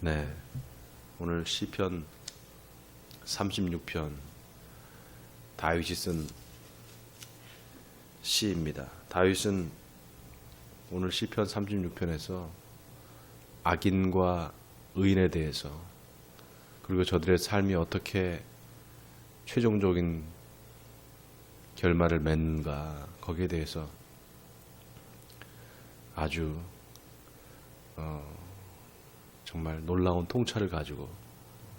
네. 오늘 시편 36편 다윗이 쓴 시입니다. 다윗은 오늘 시편 36편에서 악인과 의인에 대해서 그리고 저들의 삶이 어떻게 최종적인 결말을 맺는가 거기에 대해서 아주 어, 정말 놀라운 통찰을 가지고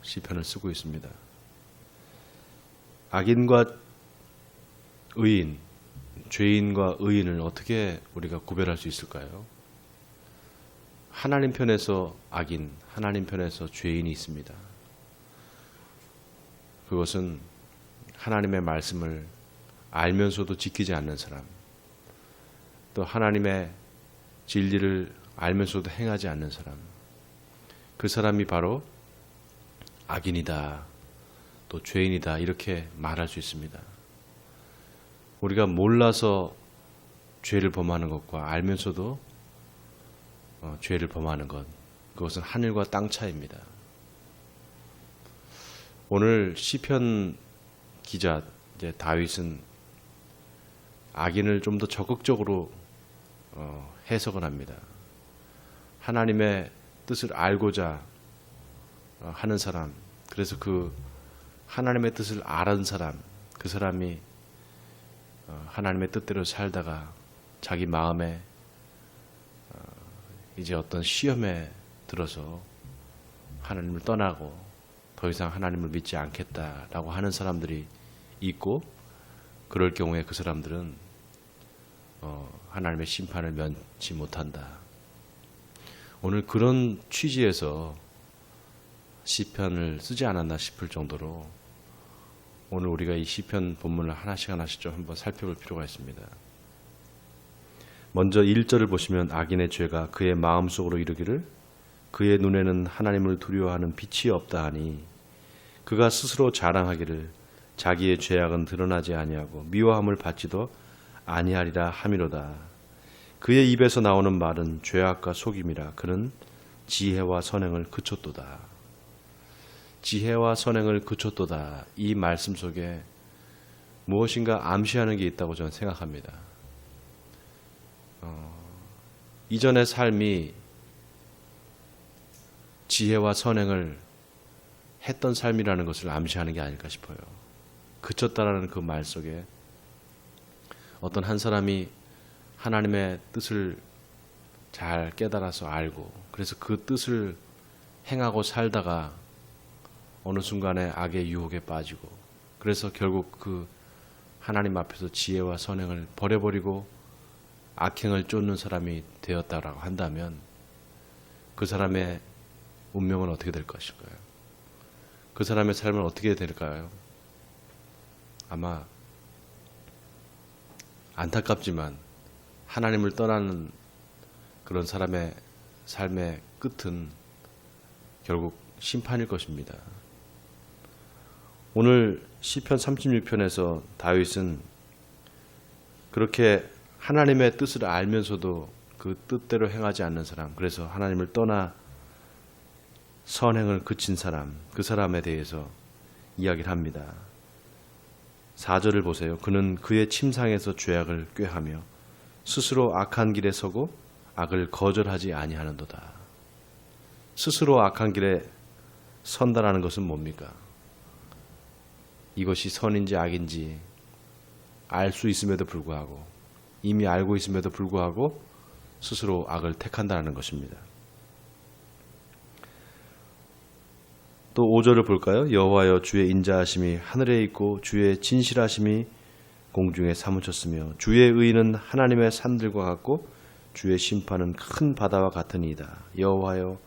시편을 쓰고 있습니다. 악인과 의인, 죄인과 의인을 어떻게 우리가 구별할 수 있을까요? 하나님 편에서 악인, 하나님 편에서 죄인이 있습니다. 그것은 하나님의 말씀을 알면서도 지키지 않는 사람, 또 하나님의 진리를 알면서도 행하지 않는 사람, 그 사람이 바로 악인이다, 또 죄인이다, 이렇게 말할 수 있습니다. 우리가 몰라서 죄를 범하는 것과 알면서도 어, 죄를 범하는 것, 그것은 하늘과 땅 차이입니다. 오늘 시편 기자 이제 다윗은 악인을 좀 더 적극적으로 어, 해석을 합니다. 하나님의 뜻을 알고자 어, 하는 사람, 그래서 그 하나님의 뜻을 아는 사람, 그 사람이 어, 하나님의 뜻대로 살다가 자기 마음에 어, 이제 어떤 시험에 들어서 하나님을 떠나고 더 이상 하나님을 믿지 않겠다라고 하는 사람들이 있고 그럴 경우에 그 사람들은 어, 하나님의 심판을 면치 못한다. 오늘 그런 취지에서 시편을 쓰지 않았나 싶을 정도로 오늘 우리가 이 시편 본문을 하나씩 하나씩 좀 한번 살펴볼 필요가 있습니다. 먼저 1절을 보시면 악인의 죄가 그의 마음속으로 이르기를 그의 눈에는 하나님을 두려워하는 빛이 없다 하니 그가 스스로 자랑하기를 자기의 죄악은 드러나지 아니하고 미워함을 받지도 아니하리라 함이로다. 그의 입에서 나오는 말은 죄악과 속임이라 그는 지혜와 선행을 그쳤도다. 지혜와 선행을 그쳤도다. 이 말씀 속에 무엇인가 암시하는 게 있다고 저는 생각합니다. 어, 이전의 삶이 지혜와 선행을 했던 삶이라는 것을 암시하는 게 아닐까 싶어요. 그쳤다라는 그 말 속에 어떤 한 사람이 하나님의 뜻을 잘 깨달아서 알고 그래서 그 뜻을 행하고 살다가 어느 순간에 악의 유혹에 빠지고 그래서 결국 그 하나님 앞에서 지혜와 선행을 버려버리고 악행을 쫓는 사람이 되었다라고 한다면 그 사람의 운명은 어떻게 될 것일까요? 그 사람의 삶은 어떻게 될까요? 아마 안타깝지만 하나님을 떠나는 그런 사람의 삶의 끝은 결국 심판일 것입니다. 오늘 시편 36편에서 다윗은 그렇게 하나님의 뜻을 알면서도 그 뜻대로 행하지 않는 사람, 그래서 하나님을 떠나 선행을 그친 사람, 그 사람에 대해서 이야기를 합니다. 4절을 보세요. 그는 그의 침상에서 죄악을 꾀하며 스스로 악한 길에 서고 악을 거절하지 아니하는도다. 스스로 악한 길에 선다라는 것은 뭡니까? 이것이 선인지 악인지 알 수 있음에도 불구하고 이미 알고 있음에도 불구하고 스스로 악을 택한다는 것입니다. 또 5절을 볼까요? 여호와여 주의 인자하심이 하늘에 있고 주의 진실하심이 공중에 사무쳤으며 주의 의는 하나님의 산들과 같고 주의 심판은 큰 바다와 같으니이다. 여호와여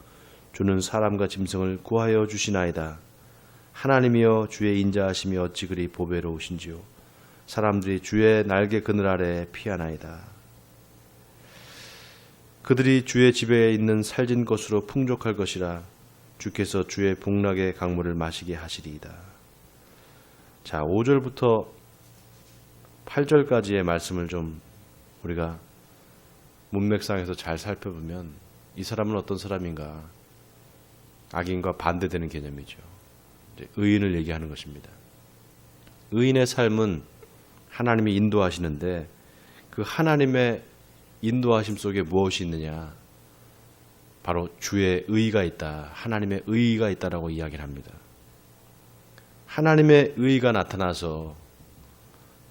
주는 사람과 짐승을 구하여 주시나이다. 하나님이여 주의 인자하심이 어찌 그리 보배로우신지요. 사람들이 주의 날개 그늘 아래 피하나이다. 그들이 주의 집에 있는 살진 것으로 풍족할 것이라 주께서 주의 복락의 강물을 마시게 하시리이다. 자, 5절부터 8절까지의 말씀을 좀 우리가 문맥상에서 잘 살펴보면 이 사람은 어떤 사람인가? 악인과 반대되는 개념이죠. 의인을 얘기하는 것입니다. 의인의 삶은 하나님이 인도하시는데 그 하나님의 인도하심 속에 무엇이 있느냐? 바로 주의 의가 있다. 하나님의 의가 있다라고 이야기를 합니다. 하나님의 의가 나타나서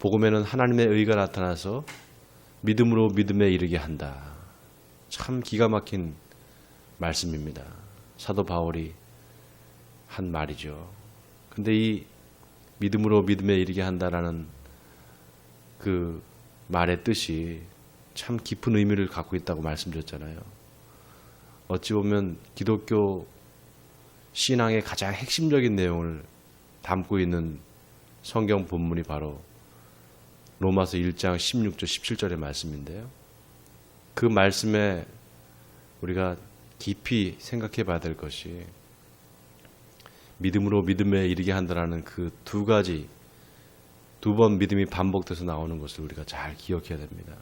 복음에는 하나님의 의가 나타나서 믿음으로 믿음에 이르게 한다. 참 기가 막힌 말씀입니다. 사도 바울이 한 말이죠. 근데 이 믿음으로 믿음에 이르게 한다라는 그 말의 뜻이 참 깊은 의미를 갖고 있다고 말씀드렸잖아요. 어찌 보면 기독교 신앙의 가장 핵심적인 내용을 담고 있는 성경 본문이 바로 로마서 1장 16절 17절의 말씀인데요. 그 말씀에 우리가 깊이 생각해 봐야 될 것이 믿음으로 믿음에 이르게 한다라는 그 두 가지 두 번 믿음이 반복돼서 나오는 것을 우리가 잘 기억해야 됩니다.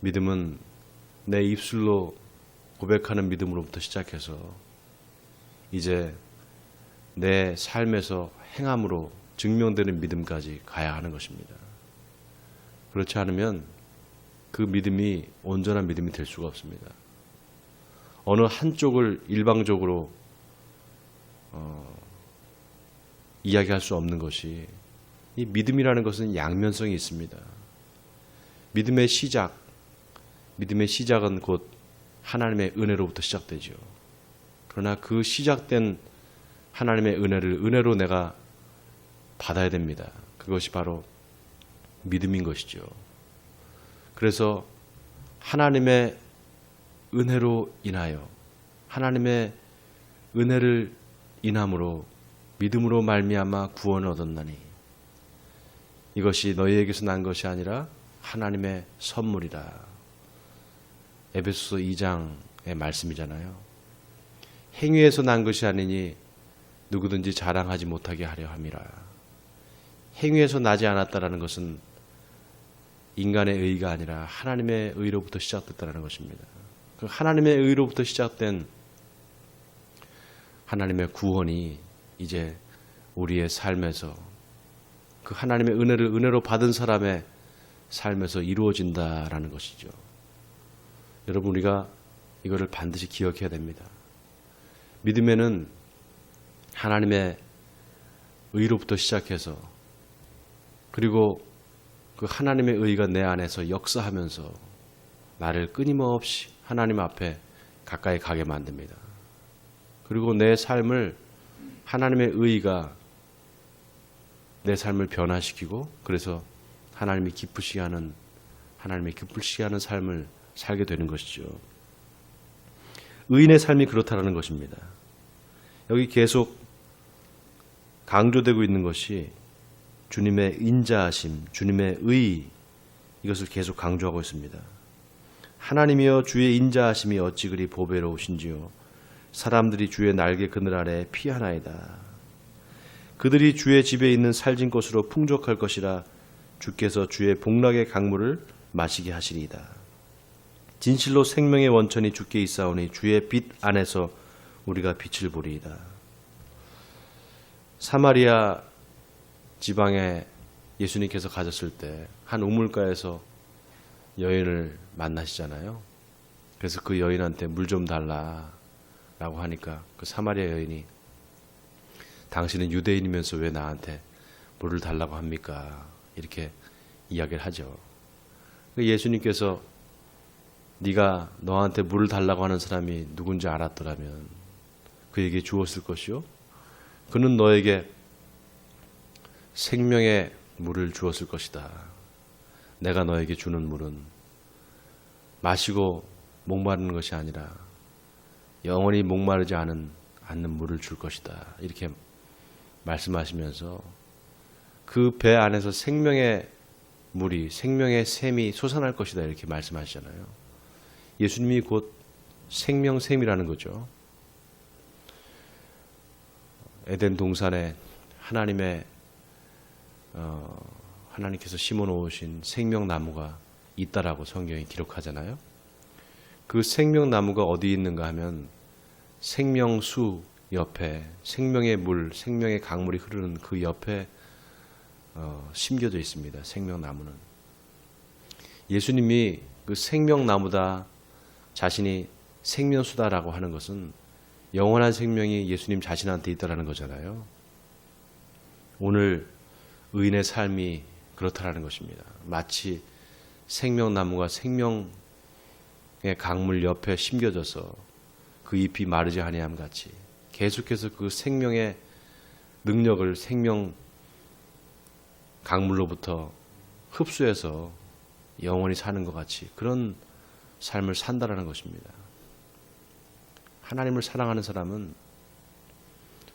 믿음은 내 입술로 고백하는 믿음으로부터 시작해서 이제 내 삶에서 행함으로 증명되는 믿음까지 가야 하는 것입니다. 그렇지 않으면 그 믿음이 온전한 믿음이 될 수가 없습니다. 어느 한쪽을 일방적으로 어, 이야기할 수 없는 것이 이 믿음이라는 것은 양면성이 있습니다. 믿음의 시작, 믿음의 시작은 곧 하나님의 은혜로부터 시작되죠. 그러나 그 시작된 하나님의 은혜를 은혜로 내가 받아야 됩니다. 그것이 바로 믿음인 것이죠. 그래서 하나님의 은혜로 인하여 하나님의 은혜를 인함으로 믿음으로 말미암아 구원을 얻었나니 이것이 너희에게서 난 것이 아니라 하나님의 선물이라. 에베소서 2장의 말씀이잖아요. 행위에서 난 것이 아니니 누구든지 자랑하지 못하게 하려 함이라. 행위에서 나지 않았다라는 것은 인간의 의가 아니라 하나님의 의로부터 시작됐다는 것입니다. 그 하나님의 의로부터 시작된 하나님의 구원이 이제 우리의 삶에서 그 하나님의 은혜를 은혜로 받은 사람의 삶에서 이루어진다라는 것이죠. 여러분 우리가 이거를 반드시 기억해야 됩니다. 믿음에는 하나님의 의로부터 시작해서 그리고 그 하나님의 의가 내 안에서 역사하면서 나를 끊임없이 하나님 앞에 가까이 가게 만듭니다. 그리고 내 삶을 하나님의 의가 내 삶을 변화시키고 그래서 하나님이 기쁘시게 하는 하나님이 기쁘시게 하는 삶을 살게 되는 것이죠. 의인의 삶이 그렇다라는 것입니다. 여기 계속 강조되고 있는 것이 주님의 인자하심, 주님의 의 이것을 계속 강조하고 있습니다. 하나님이여 주의 인자하심이 어찌 그리 보배로우신지요 사람들이 주의 날개 그늘 아래 피하나이다. 그들이 주의 집에 있는 살진 것으로 풍족할 것이라 주께서 주의 복락의 강물을 마시게 하시리이다. 진실로 생명의 원천이 주께 있사오니 주의 빛 안에서 우리가 빛을 보리이다. 사마리아 지방에 예수님께서 가셨을 때 한 우물가에서 여인을 만나시잖아요. 그래서 그 여인한테 물 좀 달라 라고 하니까 그 사마리아 여인이 당신은 유대인이면서 왜 나한테 물을 달라고 합니까? 이렇게 이야기를 하죠. 그 예수님께서 네가 너한테 물을 달라고 하는 사람이 누군지 알았더라면 그에게 주었을 것이요. 그는 너에게 생명의 물을 주었을 것이다. 내가 너에게 주는 물은 마시고 목마르는 것이 아니라 영원히 목마르지 않은 않는 물을 줄 것이다. 이렇게 말씀하시면서 그 배 안에서 생명의 물이 생명의 샘이 솟아날 것이다 이렇게 말씀하시잖아요. 예수님이 곧 생명샘이라는 거죠. 에덴 동산에 하나님의 어, 하나님께서 심어 놓으신 생명나무가 있다라고 성경이 기록하잖아요. 그 생명나무가 어디 있는가 하면 생명수 옆에 생명의 물, 생명의 강물이 흐르는 그 옆에 어, 심겨져 있습니다. 생명나무는 예수님이 그 생명나무다 자신이 생명수다라고 하는 것은 영원한 생명이 예수님 자신한테 있다라는 거잖아요. 오늘 의인의 삶이 그렇다라는 것입니다. 마치 생명나무가 생명의 강물 옆에 심겨져서 그 잎이 마르지 아니함 같이 계속해서 그 생명의 능력을 생명 강물로부터 흡수해서 영원히 사는 것 같이 그런 삶을 산다라는 것입니다. 하나님을 사랑하는 사람은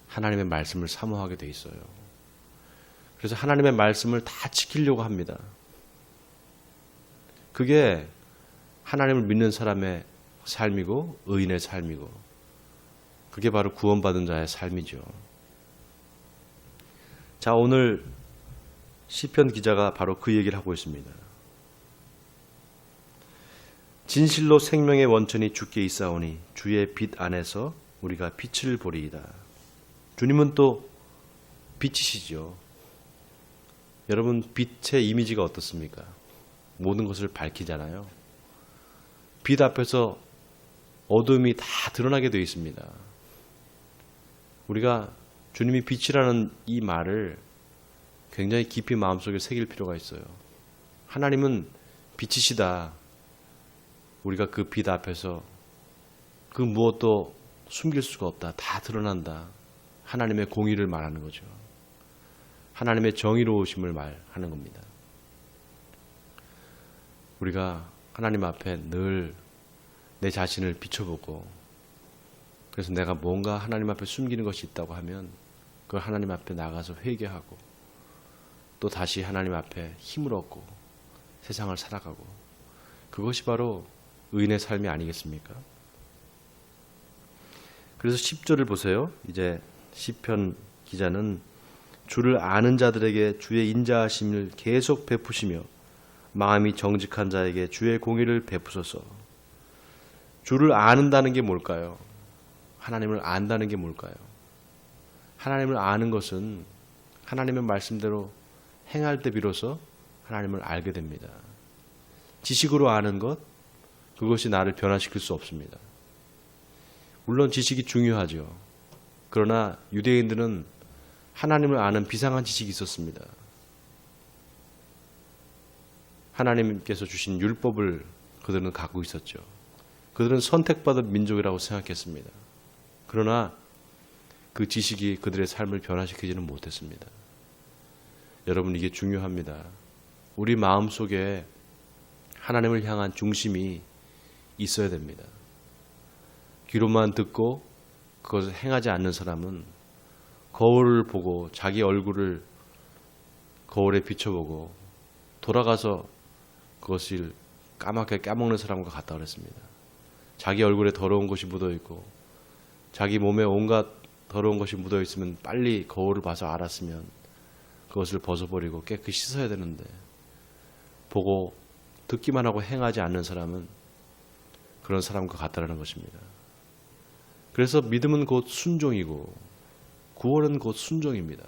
하나님의 말씀을 사모하게 돼 있어요. 그래서 하나님의 말씀을 다 지키려고 합니다. 그게 하나님을 믿는 사람의 삶이고 의인의 삶이고 그게 바로 구원받은 자의 삶이죠. 자, 오늘 시편 기자가 바로 그 얘기를 하고 있습니다. 진실로 생명의 원천이 주께 있사오니 주의 빛 안에서 우리가 빛을 보리이다. 주님은 또 빛이시죠. 여러분 빛의 이미지가 어떻습니까? 모든 것을 밝히잖아요. 빛 앞에서 어둠이 다 드러나게 되어 있습니다. 우리가 주님이 빛이라는 이 말을 굉장히 깊이 마음속에 새길 필요가 있어요. 하나님은 빛이시다. 우리가 그 빛 앞에서 그 무엇도 숨길 수가 없다. 다 드러난다. 하나님의 공의를 말하는 거죠. 하나님의 정의로우심을 말하는 겁니다. 우리가 하나님 앞에 늘 내 자신을 비춰보고 그래서 내가 뭔가 하나님 앞에 숨기는 것이 있다고 하면 그걸 하나님 앞에 나가서 회개하고 또 다시 하나님 앞에 힘을 얻고 세상을 살아가고 그것이 바로 의인의 삶이 아니겠습니까? 그래서 10절을 보세요. 이제 시편 기자는 주를 아는 자들에게 주의 인자하심을 계속 베푸시며 마음이 정직한 자에게 주의 공의를 베푸소서. 주를 아는다는 게 뭘까요? 하나님을 안다는 게 뭘까요? 하나님을 아는 것은 하나님의 말씀대로 행할 때 비로소 하나님을 알게 됩니다. 지식으로 아는 것, 그것이 나를 변화시킬 수 없습니다. 물론 지식이 중요하죠. 그러나 유대인들은 하나님을 아는 비상한 지식이 있었습니다. 하나님께서 주신 율법을 그들은 갖고 있었죠. 그들은 선택받은 민족이라고 생각했습니다. 그러나 그 지식이 그들의 삶을 변화시키지는 못했습니다. 여러분 이게 중요합니다. 우리 마음 속에 하나님을 향한 중심이 있어야 됩니다. 귀로만 듣고 그것을 행하지 않는 사람은 거울을 보고 자기 얼굴을 거울에 비춰보고 돌아가서 그것을 까맣게 까먹는 사람과 같다 그랬습니다. 자기 얼굴에 더러운 것이 묻어 있고 자기 몸에 온갖 더러운 것이 묻어 있으면 빨리 거울을 봐서 알았으면 그것을 벗어버리고 깨끗이 씻어야 되는데 보고 듣기만 하고 행하지 않는 사람은 그런 사람과 같다라는 것입니다. 그래서 믿음은 곧 순종이고 구원은 곧 순종입니다.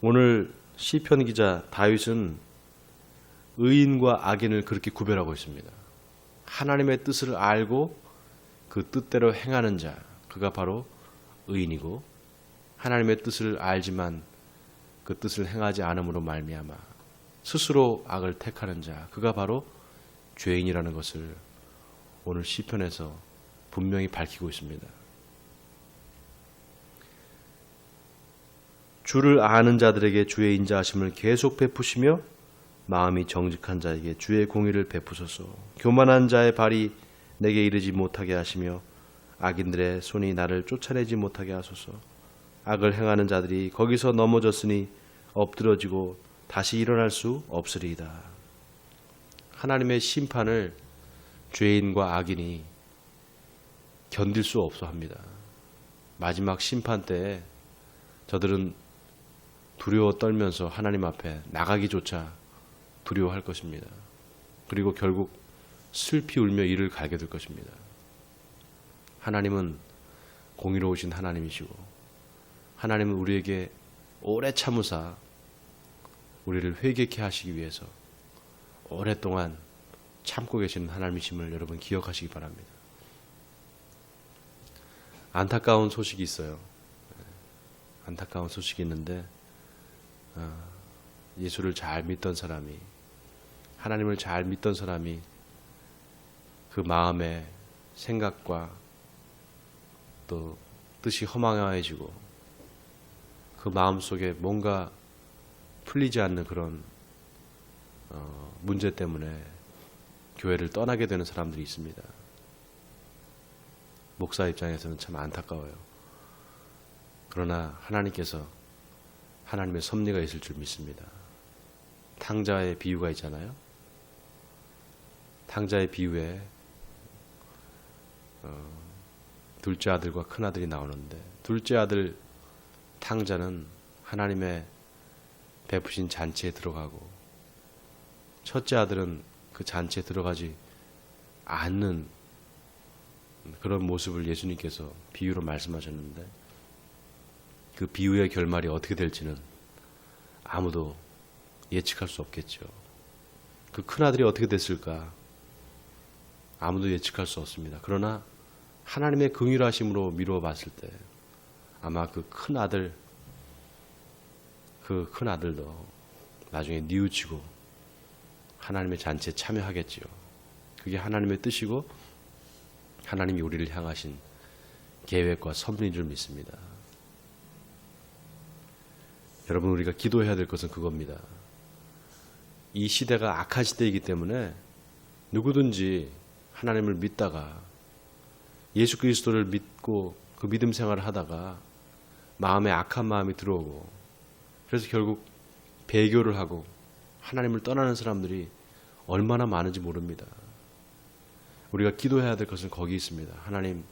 오늘 시편 기자 다윗은 의인과 악인을 그렇게 구별하고 있습니다. 하나님의 뜻을 알고 그 뜻대로 행하는 자, 그가 바로 의인이고 하나님의 뜻을 알지만 그 뜻을 행하지 않음으로 말미암아 스스로 악을 택하는 자, 그가 바로 죄인이라는 것을 오늘 시편에서 분명히 밝히고 있습니다. 주를 아는 자들에게 주의 인자하심을 계속 베푸시며 마음이 정직한 자에게 주의 공의를 베푸소서. 교만한 자의 발이 내게 이르지 못하게 하시며 악인들의 손이 나를 쫓아내지 못하게 하소서. 악을 행하는 자들이 거기서 넘어졌으니 엎드러지고 다시 일어날 수 없으리이다. 하나님의 심판을 죄인과 악인이 견딜 수 없어 합니다. 마지막 심판 때에 저들은 두려워 떨면서 하나님 앞에 나가기조차 두려워할 것입니다. 그리고 결국 슬피 울며 이를 갈게 될 것입니다. 하나님은 공의로우신 하나님이시고 하나님은 우리에게 오래 참으사 우리를 회개케 하시기 위해서 오랫동안 참고 계시는 하나님이심을 여러분 기억하시기 바랍니다. 안타까운 소식이 있어요. 안타까운 소식이 있는데 어, 예수를 잘 믿던 사람이 하나님을 잘 믿던 사람이 그 마음의 생각과 또 뜻이 허망해지고 그 마음 속에 뭔가 풀리지 않는 그런 어, 문제 때문에 교회를 떠나게 되는 사람들이 있습니다. 목사 입장에서는 참 안타까워요. 그러나 하나님께서 하나님의 섭리가 있을 줄 믿습니다. 탕자의 비유가 있잖아요. 탕자의 비유에 어, 둘째 아들과 큰 아들이 나오는데 둘째 아들 탕자는 하나님의 베푸신 잔치에 들어가고 첫째 아들은 그 잔치에 들어가지 않는 그런 모습을 예수님께서 비유로 말씀하셨는데 그 비유의 결말이 어떻게 될지는 아무도 예측할 수 없겠죠. 그 큰아들이 어떻게 됐을까? 아무도 예측할 수 없습니다. 그러나 하나님의 긍휼하심으로 미루어 봤을 때 아마 그 큰아들 그 큰아들도 나중에 뉘우치고 하나님의 잔치에 참여하겠지요. 그게 하나님의 뜻이고 하나님이 우리를 향하신 계획과 섭리인 줄 믿습니다. 여러분 우리가 기도해야 될 것은 그겁니다. 이 시대가 악한 시대이기 때문에 누구든지 하나님을 믿다가 예수 그리스도를 믿고 그 믿음 생활을 하다가 마음에 악한 마음이 들어오고 그래서 결국 배교를 하고 하나님을 떠나는 사람들이 얼마나 많은지 모릅니다. 우리가 기도해야 될 것은 거기 있습니다. 하나님,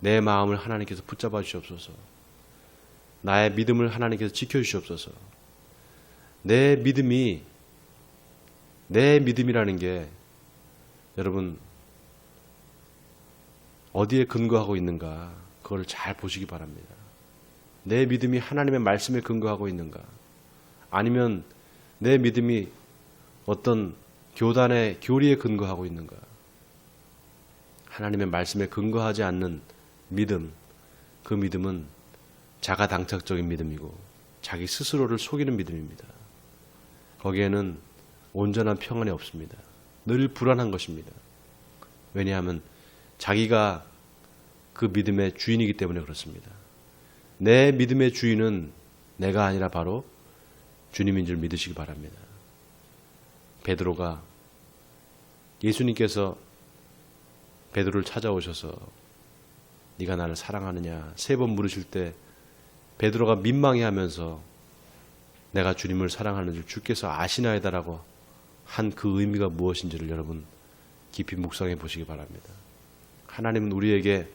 내 마음을 하나님께서 붙잡아 주시옵소서. 나의 믿음을 하나님께서 지켜 주시옵소서. 내 믿음이 내 믿음이라는 게 여러분 어디에 근거하고 있는가 그걸 잘 보시기 바랍니다. 내 믿음이 하나님의 말씀에 근거하고 있는가 아니면 내 믿음이 어떤 교단의 교리에 근거하고 있는가 하나님의 말씀에 근거하지 않는 믿음 그 믿음은 자가당착적인 믿음이고 자기 스스로를 속이는 믿음입니다. 거기에는 온전한 평안이 없습니다. 늘 불안한 것입니다. 왜냐하면 자기가 그 믿음의 주인이기 때문에 그렇습니다. 내 믿음의 주인은 내가 아니라 바로 주님인 줄 믿으시기 바랍니다. 베드로가 예수님께서 베드로를 찾아오셔서 네가 나를 사랑하느냐 세 번 물으실 때 베드로가 민망해하면서 내가 주님을 사랑하는 줄 주께서 아시나이다라고 한 그 의미가 무엇인지를 여러분 깊이 묵상해 보시기 바랍니다. 하나님은 우리에게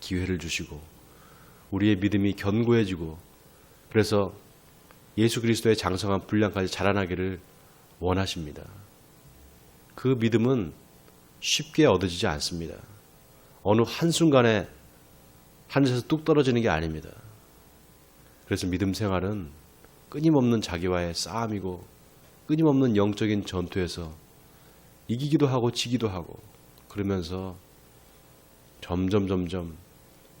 기회를 주시고 우리의 믿음이 견고해지고 그래서 예수 그리스도의 장성한 분량까지 자라나기를 원하십니다. 그 믿음은 쉽게 얻어지지 않습니다. 어느 한순간에 하늘에서 뚝 떨어지는 게 아닙니다. 그래서 믿음 생활은 끊임없는 자기와의 싸움이고 끊임없는 영적인 전투에서 이기기도 하고 지기도 하고 그러면서 점점 점점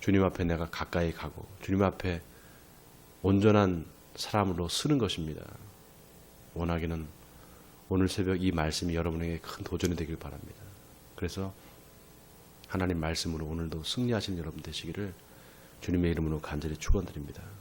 주님 앞에 내가 가까이 가고 주님 앞에 온전한 사람으로 쓰는 것입니다. 원하기는 오늘 새벽 이 말씀이 여러분에게 큰 도전이 되길 바랍니다. 그래서 하나님 말씀으로 오늘도 승리하신 여러분 되시기를 주님의 이름으로 간절히 축원드립니다.